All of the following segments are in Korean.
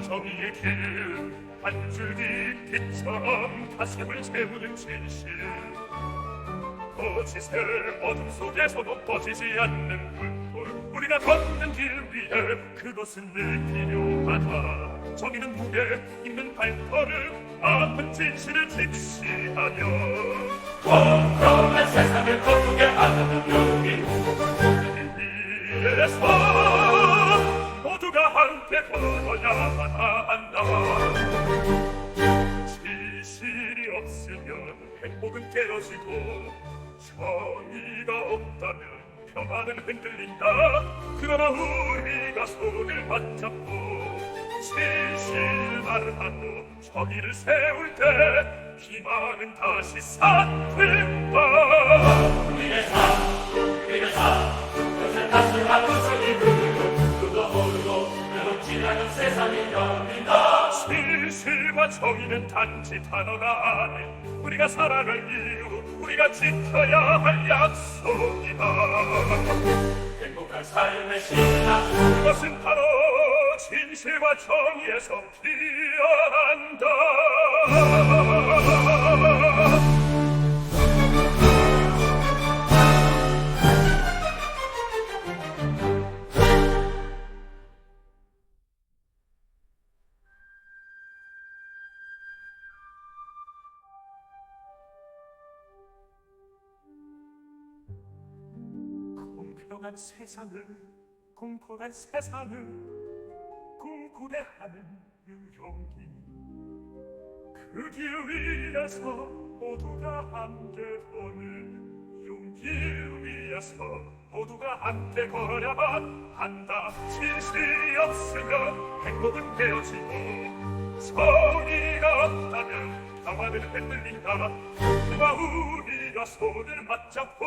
정의의 길한 줄기 빛처럼 가슴을 채우는 진실. 거짓의 어둠 속에서도 꺼지지 않는 불꽃 우리가 걷는 길 위에 그것은 늘 필요하다. 정의는 무게 있는 발걸음 아픈 진실을 직시하며 공평한 세상을 거두게 하는 용기. 위에서 모두가 함께 걸어야 행복은 깨어지고 정의가 없다면 평화는 흔들린다. 그러나 우리가 손을 맞잡고 진실만을 하고 정의를 세울 때 희망은 다시 싹튼다 우리의 삶 우리의 삶 요새 따스한 우정이 흐르고 그도 모르고 외롭지 않은 세상이 열린다 진실과 정의는 단지 단어가 아닌 우리가 살아갈 이유 우리가 지켜야 할 약속이다. 행복한 삶의 신앙 그것은 바로 진실과 정의에서 피어난다 공평한 세상을 공평한 세상을 꿈꾸게 하는 유용기. 그길 위에서 모두가 함께 걷는 용기 위에서 모두가 함께 걸어야만 한다. 진실이 없으면 행복은 깨어지고 정의가 없다면 평화는 흔들린다. 그와 우리가 손을 맞잡고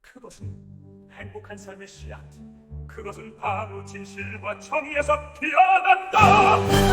그것은 행복한 삶의 씨앗. 그것은 바로 진실과 정의에서 피어난다